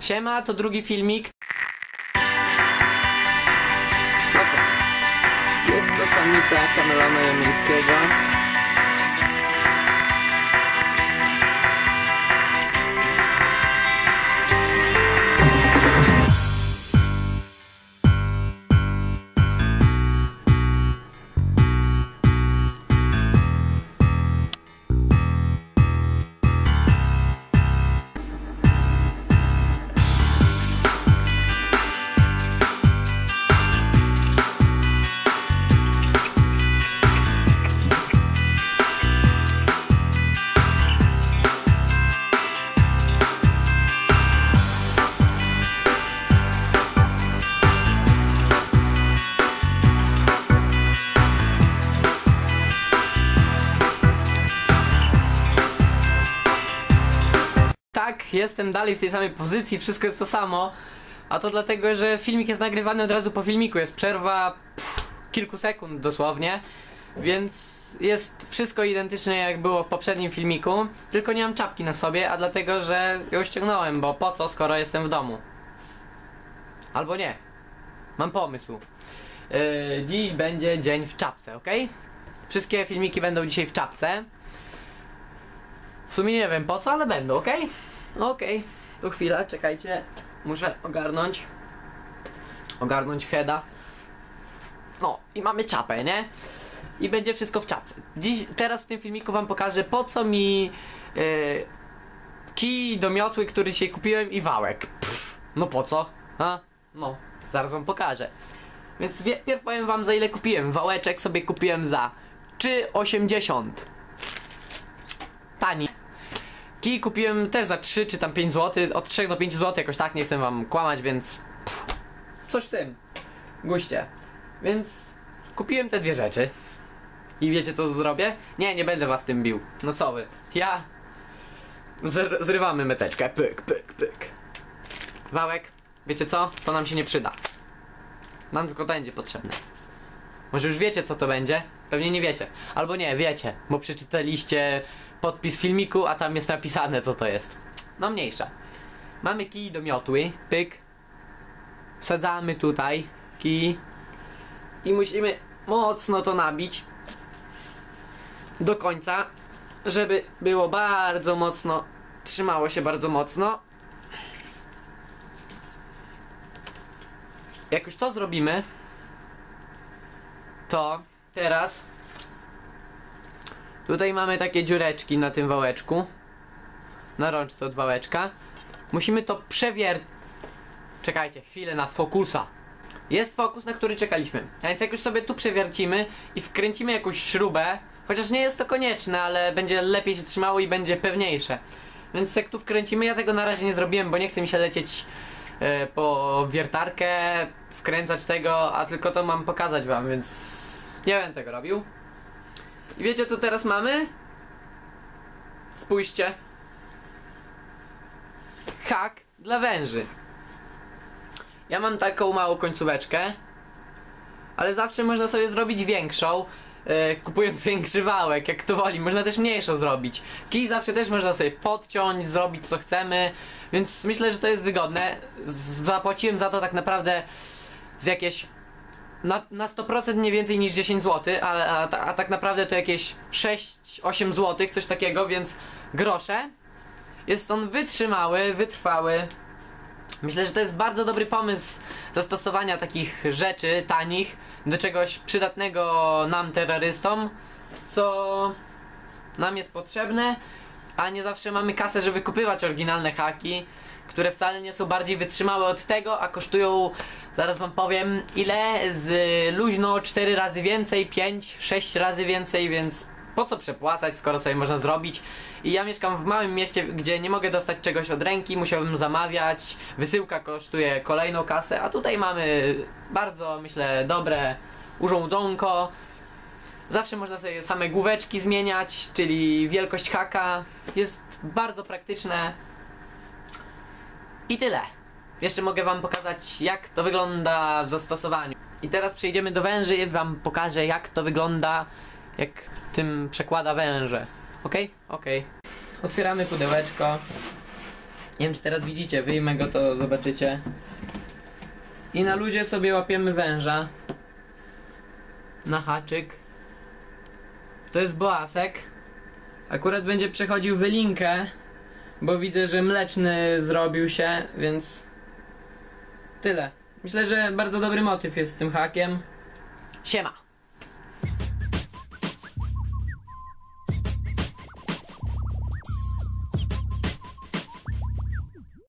Siema, to drugi filmik. Jest to samica kamelona jemeńskiego. Jestem dalej w tej samej pozycji, wszystko jest to samo. A to dlatego, że filmik jest nagrywany od razu po filmiku. Jest przerwa pff, kilku sekund dosłownie. Więc jest wszystko identyczne jak było w poprzednim filmiku. Tylko nie mam czapki na sobie, a dlatego, że ją ściągnąłem, bo po co, skoro jestem w domu? Albo nie. Mam pomysł. Yy, dziś będzie dzień w czapce, ok? Wszystkie filmiki będą dzisiaj w czapce. W sumie nie wiem po co, ale będą, ok? Okej, to chwila, czekajcie. Muszę ogarnąć. Ogarnąć heada. No, i mamy czapę, nie? I będzie wszystko w czapce. Dziś, teraz w tym filmiku wam pokażę po co mi yy, kij do miotły, który dzisiaj kupiłem i wałek. Pff, no po co? A? No, zaraz wam pokażę. Więc pierw powiem wam za ile kupiłem. Wałeczek sobie kupiłem za 3,80. Tani. Kij kupiłem też za 3 czy tam 5 zł, od 3 do 5 zł jakoś tak, nie chcę wam kłamać, więc pff, coś w tym. Guście. Więc kupiłem te dwie rzeczy. I wiecie co zrobię? Nie, nie będę was tym bił. No co wy? Ja... Zr zrywamy meteczkę. Pyk, pyk, pyk. Wałek, wiecie co? To nam się nie przyda. Nam tylko będzie potrzebne. Może już wiecie co to będzie? Pewnie nie wiecie. Albo nie, wiecie, bo przeczytaliście podpis filmiku, a tam jest napisane co to jest. No mniejsza. Mamy kij do miotły, pyk. Wsadzamy tutaj kij i musimy mocno to nabić do końca, żeby było bardzo mocno, trzymało się bardzo mocno. Jak już to zrobimy, to teraz Tutaj mamy takie dziureczki na tym wałeczku. Na rączce od wałeczka. Musimy to przewier... Czekajcie, chwilę na fokusa. Jest fokus, na który czekaliśmy. A więc jak już sobie tu przewiercimy i wkręcimy jakąś śrubę, chociaż nie jest to konieczne, ale będzie lepiej się trzymało i będzie pewniejsze. Więc jak tu wkręcimy, ja tego na razie nie zrobiłem, bo nie chcę mi się lecieć e, po wiertarkę, wkręcać tego, a tylko to mam pokazać wam, więc nie będę tego robił. I wiecie co teraz mamy? Spójrzcie. Hak dla węży. Ja mam taką małą końcóweczkę, ale zawsze można sobie zrobić większą, e, kupując większy wałek, jak to woli. Można też mniejszą zrobić. Kij zawsze też można sobie podciąć, zrobić co chcemy, więc myślę, że to jest wygodne. Zapłaciłem za to tak naprawdę z jakieś na, na 100% nie więcej niż 10 zł, a, a, a tak naprawdę to jakieś 6-8 zł, coś takiego, więc grosze. Jest on wytrzymały, wytrwały. Myślę, że to jest bardzo dobry pomysł zastosowania takich rzeczy tanich do czegoś przydatnego nam terrorystom, co nam jest potrzebne, a nie zawsze mamy kasę, żeby kupywać oryginalne haki, które wcale nie są bardziej wytrzymałe od tego, a kosztują, zaraz wam powiem, ile? Z luźno 4 razy więcej, 5, 6 razy więcej, więc po co przepłacać, skoro sobie można zrobić. I ja mieszkam w małym mieście, gdzie nie mogę dostać czegoś od ręki, musiałbym zamawiać, wysyłka kosztuje kolejną kasę, a tutaj mamy bardzo, myślę, dobre urządzonko. Zawsze można sobie same główeczki zmieniać, czyli wielkość haka. Jest bardzo praktyczne. I tyle. Jeszcze mogę wam pokazać jak to wygląda w zastosowaniu. I teraz przejdziemy do węży i wam pokażę jak to wygląda, jak tym przekłada węże. Ok? Ok. Otwieramy pudełeczko. Nie wiem czy teraz widzicie, wyjmę go to zobaczycie. I na luzie sobie łapiemy węża. Na haczyk. To jest boasek. Akurat będzie przechodził wylinkę, bo widzę, że mleczny zrobił się, więc tyle. Myślę, że bardzo dobry motyw jest z tym hakiem. Siema.